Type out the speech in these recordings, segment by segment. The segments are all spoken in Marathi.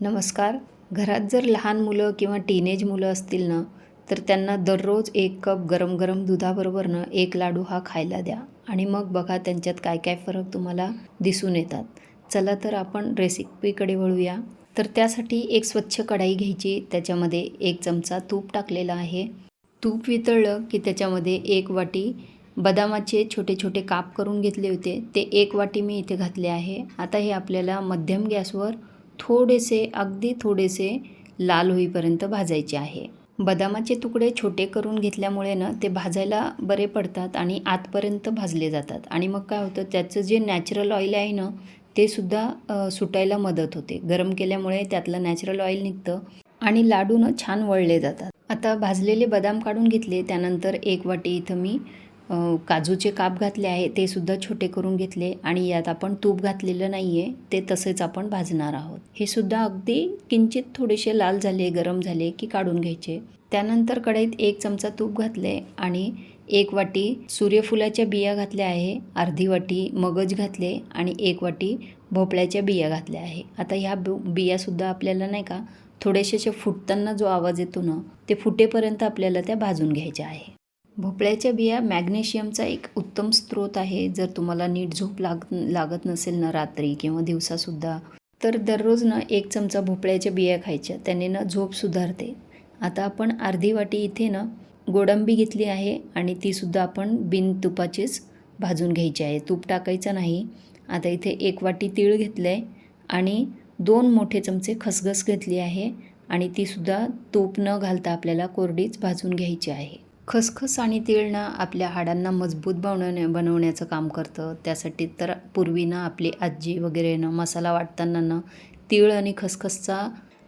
नमस्कार. घरात जर लहान मुलं किंवा टीनेज मुलं असतील ना तर त्यांना दररोज एक कप गरम गरम दुधाबरोबर ना एक लाडू हा खायला द्या. आणि मग बघा त्यांच्यात काय काय फरक तुम्हाला दिसून येतात. चला तर आपण रेसिपीकडे वळूया. तर त्यासाठी एक स्वच्छ कढाई घ्यायची. त्याच्यामध्ये एक चमचा तूप टाकलेला आहे. तूप वितळलं की त्याच्यामध्ये एक वाटी बदामाचे छोटे छोटे काप करून घेतले होते. ते एक वाटी मी इथे घातले आहे. आता हे आपल्याला मध्यम गॅसवर थोडेसे अगदी थोडेसे लाल होईपर्यंत भाजायचे आहे. बदामाचे तुकडे छोटे करून घेतल्यामुळे ना ते भाजायला बरे पडतात आणि आतपर्यंत भाजले जातात. आणि मग काय होतं त्याचं जे नॅचरल ऑइल आहे ना ते सुद्धा सुटायला मदत होते. गरम केल्यामुळे त्यातलं नॅचरल ऑइल निघतं आणि लाडू ना छान वळले जातात. आता भाजलेले बदाम काढून घेतले त्यानंतर एक वाटी इथं मी काजूचे काप घातले आहे ते सुद्धा छोटे करून घेतले आणि यात आपण तूप घातलेलं नाही आहे ते तसेच आपण भाजणार आहोत. हे सुद्धा अगदी किंचित थोडेसे लाल झाले गरम झाले की काढून घ्यायचे. त्यानंतर कढईत एक चमचा तूप घातले आणि एक वाटी सूर्यफुलाच्या बिया घातल्या आहे अर्धी वाटी मगज घातले आणि एक वाटी भोपळ्याच्या बिया घातल्या आहे. आता ह्या बियासुद्धा आपल्याला नाही का थोडेसे फुटताना जो आवाज येतो ना ते फुटेपर्यंत आपल्याला त्या भाजून घ्यायच्या आहे. भोपळ्याच्या बिया मॅग्नेशियमचा एक उत्तम स्रोत आहे. जर तुम्हाला नीट झोप लाग लागत नसेल ना रात्री किंवा दिवसासुद्धा तर दररोज ना एक चमचा भोपळ्याच्या बिया खायच्या. त्याने ना झोप सुधारते. आता आपण अर्धी वाटी इथे ना गोडंबी घेतली आहे आणि तीसुद्धा आपण बिन तुपाचीच भाजून घ्यायची आहे. तूप टाकायचं नाही. आता इथे एक वाटी तीळ घेतलं आहे आणि दोन मोठे चमचे खसखस घेतली आहे आणि तीसुद्धा तूप न घालता आपल्याला कोरडीच भाजून घ्यायची आहे. खसखस आणि तीळ ना आपल्या हाडांना मजबूत बनवण्या बनवण्याचं काम करतं. त्यासाठी तर पूर्वी ना आपली आजी वगैरे ना मसाला वाटताना ना तीळ आणि खसखसचा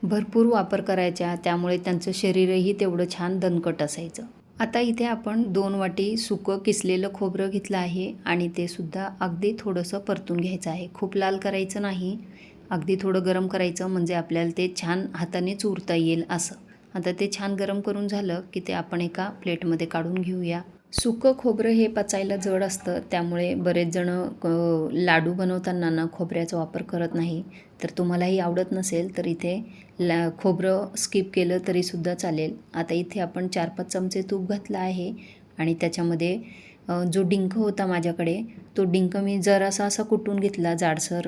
भरपूर वापर करायच्या. त्यामुळे त्यांचं शरीरही तेवढं छान दणकट असायचं. आता इथे आपण दोन वाटी सुकं किसलेलं खोबरं घेतलं आहे आणि ते सुद्धा अगदी थोडंसं परतून घ्यायचं आहे. खूप लाल करायचं नाही. अगदी थोडं गरम करायचं म्हणजे आपल्याला ते छान हाताने चुरता येईल असं. आता ते छान गरम करून झालं की ते आपण एका प्लेटमध्ये काढून घेऊया. सुकं खोबरं हे पचायला जड असतं त्यामुळे बरेच जण लाडू बनवताना ना खोबऱ्याचा वापर करत नाही. तर तुम्हालाही आवडत नसेल तर इथे ला खोबरं स्किप केलं तरीसुद्धा चालेल. आता इथे आपण चार पाच चमचे तूप घातलं आहे आणि त्याच्यामध्ये जो डिंक होता माझ्याकडे तो डिंक मी जरासा असा कुटून घेतला जाडसर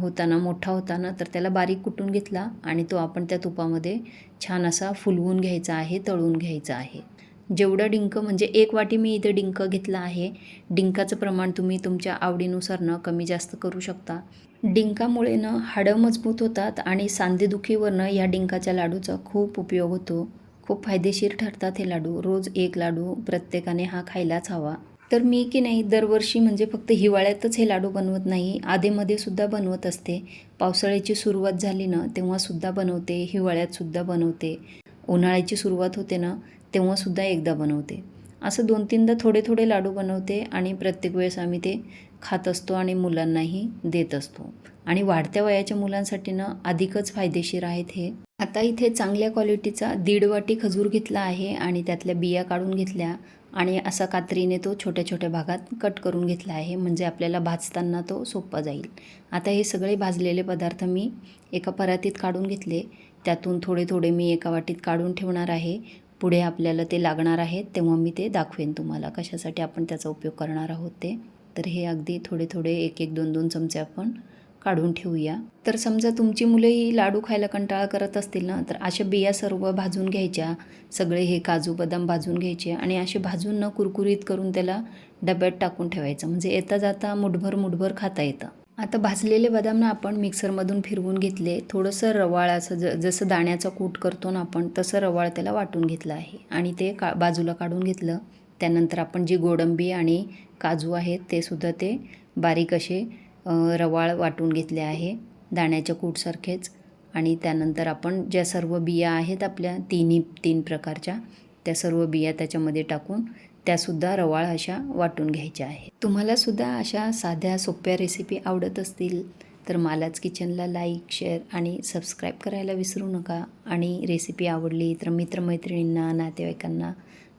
होताना मोठा होताना तर त्याला बारीक कुटून घेतला आणि तो आपण त्या तुपामध्ये छान असा फुलवून घ्यायचा आहे तळून घ्यायचा आहे. जेवढं डिंक म्हणजे एक वाटी मी इथे डिंक घेतला आहे. डिंकाचं प्रमाण तुम्ही तुमच्या आवडीनुसार न कमी जास्त करू शकता. डिंकामुळे न हाडं मजबूत होतात आणि सांधेदुखीवरनं या डिंकाच्या लाडूचा खूप उपयोग होतो. खूप फायदेशीर ठरतात हे लाडू. रोज एक लाडू प्रत्येकाने हा खायलाच हवा. तर मी की नाही दरवर्षी म्हणजे फक्त हिवाळ्यातच हे लाडू बनवत नाही आधेमध्ये सुद्धा बनवत असते. पावसाळ्याची सुरुवात झाली ना तेव्हासुद्धा बनवते हिवाळ्यातसुद्धा बनवते. उन्हाळ्याची सुरुवात होते ना तेव्हासुद्धा एकदा बनवते. असं दोन तीनदा थोडे थोडे लाडू बनवते आणि प्रत्येक वेळेस आम्ही ते खात असतो आणि मुलांनाही देत असतो. आणि वाढत्या वयाच्या मुलांसाठी ना अधिकच फायदेशीर आहेत हे. आता इथे चांगल्या क्वालिटीचा दीड वाटी खजूर घेतला आहे आणि त्यातल्या बिया काढून घेतल्या. आणि असा कात्रीने तो छोट्या छोट्या भागात कट करून घेतला आहे. म्हणजे आपल्याला भाजताना तो सोपा जाईल. आता हे सगळे भाजलेले पदार्थ मी एका परातीत काढून घेतले. त्यातून थोडे थोडे मी एका वाटीत काढून ठेवणार आहे. पुढे आपल्याला ते लागणार आहेत तेव्हा मी ते दाखवेन तुम्हाला कशासाठी आपण त्याचा उपयोग करणार आहोत ते. तर हे अगदी थोडे थोडे एक एक दोन दोन चमचे आपण काढून ठेवूया. तर समजा तुमची मुलंही लाडू खायला कंटाळा करत असतील ना तर अशा बिया सर्व भाजून घ्यायच्या. सगळे हे काजू बदाम भाजून घ्यायचे आणि असे भाजून न कुरकुरीत करून त्याला डब्यात टाकून ठेवायचं. म्हणजे येता जाता मुठभर मुठभर खाता येतं. आता भाजलेले बदाम ना आपण मिक्सरमधून फिरवून घेतले. थोडंसं रवाळ असं ज जसं दाण्याचा कूट करतो ना आपण तसं रवाळ त्याला वाटून घेतलं आहे. आणि ते का बाजूला काढून घेतलं. त्यानंतर आपण जी गोडंबी आणि काजू आहेत ते सुद्धा ते बारीक असे रवाळ वाटून घेतले आहे दाण्याच्या कूटसारखेच. आणि त्यानंतर आपण ज्या सर्व बिया आहेत आपल्या तिन्ही तीन प्रकारच्या त्या सर्व बिया त्याच्यामध्ये टाकून त्यासुद्धा रवाळ अशा वाटून घ्यायच्या आहेत. तुम्हालासुद्धा अशा साध्या सोप्या रेसिपी आवडत असतील तर मालाच किचनला लाईक शेअर आणि सबस्क्राईब करायला विसरू नका. आणि रेसिपी आवडली तर मित्रमैत्रिणींना नातेवाईकांना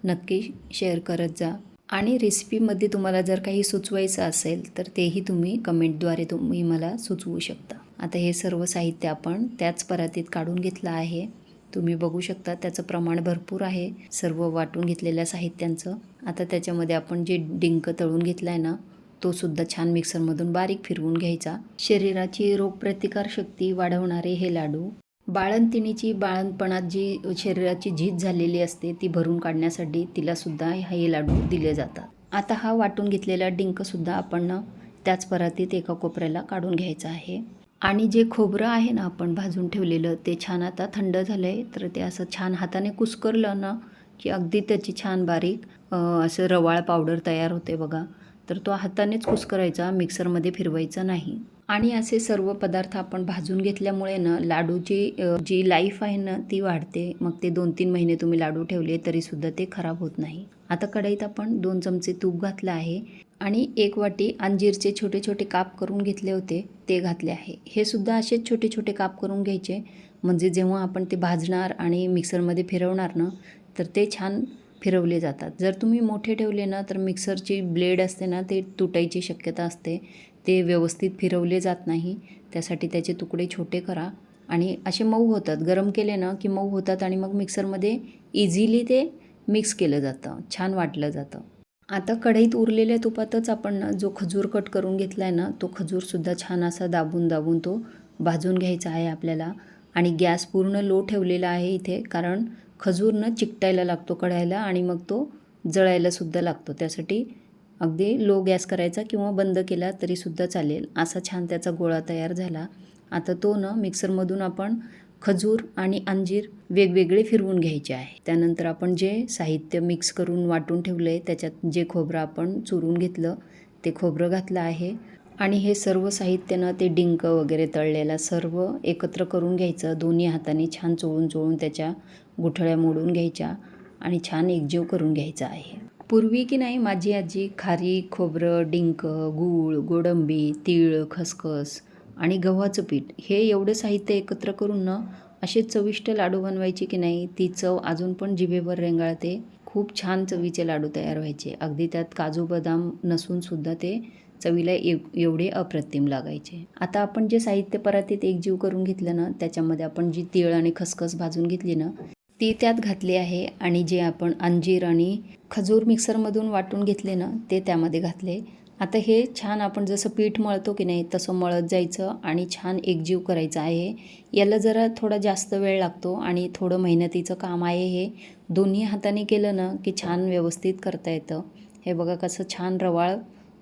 नक्की शेअर करत जा. आणि रेसिपीमध्ये तुम्हाला जर काही सुचवायचं असेल तर तेही तुम्ही कमेंटद्वारे तुम्ही मला सुचवू शकता. आता हे सर्व साहित्य आपण त्याच परातीत काढून घेतलं आहे. तुम्ही बघू शकता त्याचं प्रमाण भरपूर आहे सर्व वाटून घेतलेल्या साहित्यांचं. आता त्याच्यामध्ये आपण जे डिंक तळून घेतला आहे ना तो सुद्धा छान मिक्सरमधून बारीक फिरवून घ्यायचा. शरीराची रोगप्रतिकार शक्ती वाढवणारे हे लाडू बाळंतिणीची बाळणपणात जी शरीराची झीज झालेली असते ती भरून काढण्यासाठी तिलासुद्धा हे लाडू दिले जातात. आता हा वाटून घेतलेला डिंकसुद्धा आपण त्याच परातीत एका कोपऱ्याला काढून घ्यायचा आहे. आणि जे खोबरं आहे ना आपण भाजून ठेवलेलं ते छान आता थंड झालं आहे तर ते असं छान हाताने कुस्करलं ना की अगदी त्याची छान बारीक असं रवाळ पावडर तयार होते बघा. तर तो हातानेच कुस्करायचा मिक्सरमध्ये फिरवायचा नाही. आणि असे सर्व पदार्थ आपण भाजून घेतल्यामुळे ना लाडूची जी लाईफ आहे ना ती वाढते. मग ते दोन तीन महिने तुम्ही लाडू ठेवले तरीसुद्धा ते खराब होत नाही. आता कढईत आपण दोन चमचे तूप घातलं आहे आणि एक वाटी अंजीरचे छोटे छोटे काप करून घेतले होते ते घातले आहे. हे सुद्धा असेच छोटे छोटे काप करून घ्यायचे. म्हणजे जेव्हा आपण ते भाजणार आणि मिक्सरमध्ये फिरवणार ना तर ते छान फिरवले जातात. जर तुम्ही मोठे ठेवले ना तर मिक्सरची ब्लेड असते ना ते तुटायची शक्यता असते. ते व्यवस्थित फिरवले जात नाही त्यासाठी त्याचे तुकडे छोटे करा. आणि असे मऊ होतात. गरम केले ना की मऊ होतात आणि मग मिक्सरमध्ये इझिली ते मिक्स केलं जातं. छान वाटलं जातं. आता कढईत उरलेल्या तुपातच आपण ना जो खजूर कट करून घेतला आहे ना तो खजूरसुद्धा छान असा दाबून दाबून तो भाजून घ्यायचा आहे आपल्याला. आणि गॅस पूर्ण लो ठेवलेला आहे इथे कारण खजूरनं चिकटायला लागतो कढायला आणि मग तो जळायलासुद्धा लागतो. त्यासाठी अगदी लो गॅस करायचा किंवा बंद केला तरीसुद्धा चालेल. असा छान त्याचा गोळा तयार झाला. आता तो न मिक्सरमधून आपण खजूर आणि अंजीर वेगवेगळे फिरवून घ्यायचे आहे. त्यानंतर आपण जे साहित्य मिक्स करून वाटून ठेवलं आहे त्याच्यात जे खोबरं आपण चुरून घेतलं ते खोबरं घातलं आहे. आणि हे सर्व साहित्य ना ते डिंक वगैरे तळलेला सर्व एकत्र करून घ्यायचं. दोन्ही हाताने छान चोळून चोळून त्याच्या गुठळ्या मोडून घ्यायच्या आणि छान एकजीव करून घ्यायचा आहे. पूर्वी की नाही माझी आजी खारी खोबरं डिंक गूळ गोडंबी तीळ खसखस आणि गव्हाचं पीठ हे एवढं साहित्य एकत्र करून ना असे चविष्ट लाडू बनवायचे की नाही ती चव अजून पण जिभेवर रेंगाळते. खूप छान चवीचे लाडू तयार व्हायचे. अगदी त्यात काजू बदाम नसूनसुद्धा ते चवीला एव एवढे अप्रतिम लागायचे. आता आपण जे साहित्य परातीत एकजीव करून घेतलं ना त्याच्यामध्ये आपण जी तीळ आणि खसखस भाजून घेतली ना ती त्यात घातली आहे आणि जे आपण अंजीर आणि खजूर मिक्सरमधून वाटून घेतले ना ते त्यामध्ये घातले. आता हे छान आपण जसं पीठ मळतो की नाही तसं मळत जायचं आणि छान एकजीव करायचं आहे. याला जरा थोडा जास्त वेळ लागतो आणि थोडं मेहनतीचं काम आहे हे. दोन्ही हाताने केलं ना की छान व्यवस्थित करता येतं. हे बघा कसं छान रवाळ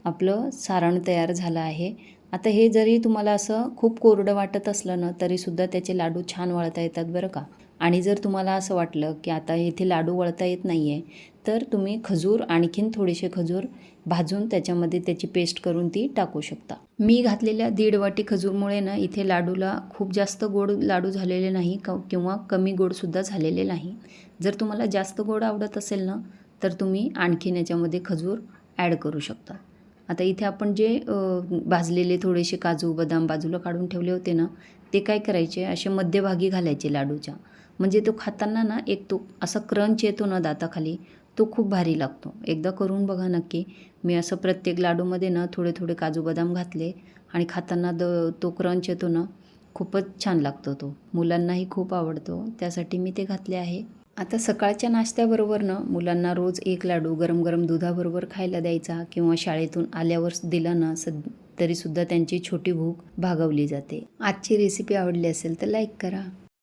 आपलं सारण तयार झालं आहे. आता हे जरी तुम्हाला असं खूप कोरडं वाटत असलं ना तरीसुद्धा त्याचे लाडू छान वळता येतात बरं का? आणि जर तुम्हाला असं वाटलं की आता इथे लाडू वळता येत नाही आहे तर तुम्ही खजूर आणखीन थोडेसे खजूर भाजून त्याच्यामध्ये त्याची पेस्ट करून ती टाकू शकता. मी घातलेल्या दीड वाटी खजूरमुळे ना इथे लाडूला खूप जास्त गोड लाडू झालेले नाही क किंवा कमी गोडसुद्धा झालेले नाही. जर तुम्हाला जास्त गोड आवडत असेल ना तर तुम्ही आणखीन याच्यामध्ये खजूर ॲड करू शकता. आता इथे आपण जे भाजलेले थोडेसे काजू बदाम बाजूला काढून ठेवले होते ना ते काय करायचे? असे मध्यभागी घालायचे लाडूच्या. म्हणजे तो खाताना ना एक तो असा क्रंच येतो ना दाताखाली तो खूप भारी लागतो. एकदा करून बघा नक्की. मी असं प्रत्येक लाडूमध्ये ना थोडे थोडे काजू बदाम घातले आणि खाताना द तो क्रंच येतो ना खूपच छान लागतो तो. मुलांनाही खूप आवडतो. त्यासाठी मी ते घातले आहे. आता सकाळच्या नाश्त्याबरोबर ना मुलांना रोज एक लाडू गरम गरम दुधाबरोबर खायला द्यायचा किंवा शाळेतून आल्यावर दिला ना सद तरीसुद्धा त्यांची छोटी भूक भागवली जाते. आजची रेसिपी आवडली असेल तर लाईक करा.